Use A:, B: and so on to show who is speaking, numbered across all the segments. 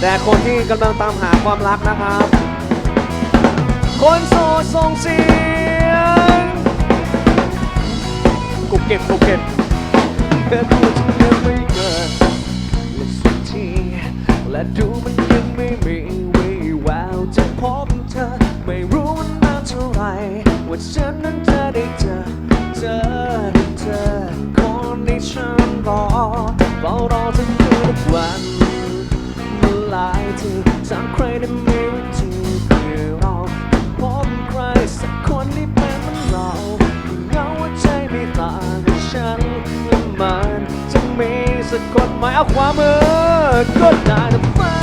A: แต่คนที่กำลังตามหาความรักนะครับ คนโสดส่งเสียงกูเก็บกูเก็บแต่ดูฉันยังไม่เกิดและสุดทีและดูมันยังไม่มีวี่แววจะพบเธอ ไม่รู้ว่านานเท่าไหร่ว่าฉันนั้นจะได้เจอเจอเธอ สะกดหมายเอาความเออกดหน้าฟ้า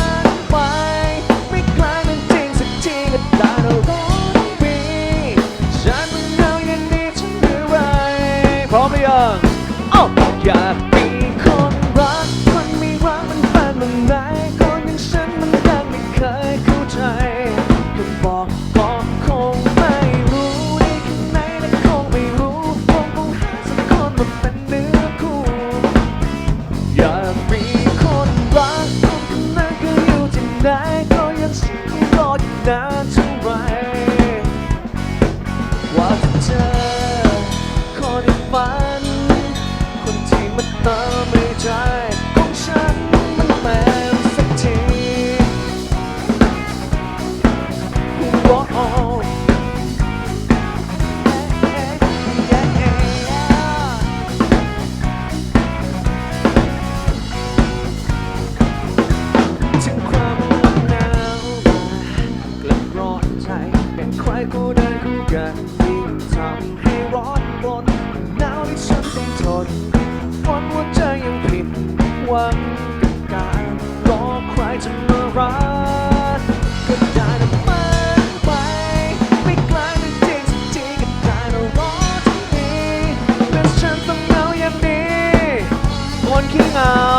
A: จะมารักก็ได้แต่มันไปไม่ไกลจริงจริงก็ได้แต่รอที่นี่และฉันต้องเหงาอย่างนี้คนขี้เหงา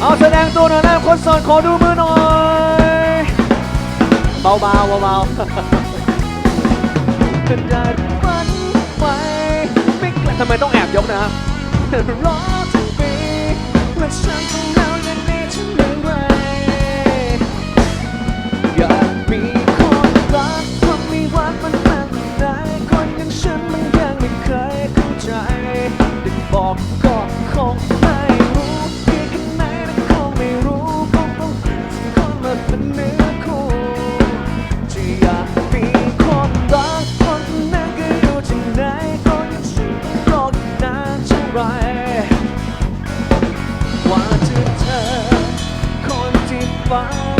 A: เอาแสดงตัวหน่อยนะคนสนขอดูมือหน่อย เบาๆเบาๆเป็นาดฝันไปไม่ทำไมต้องแอบยกนะร้อง far.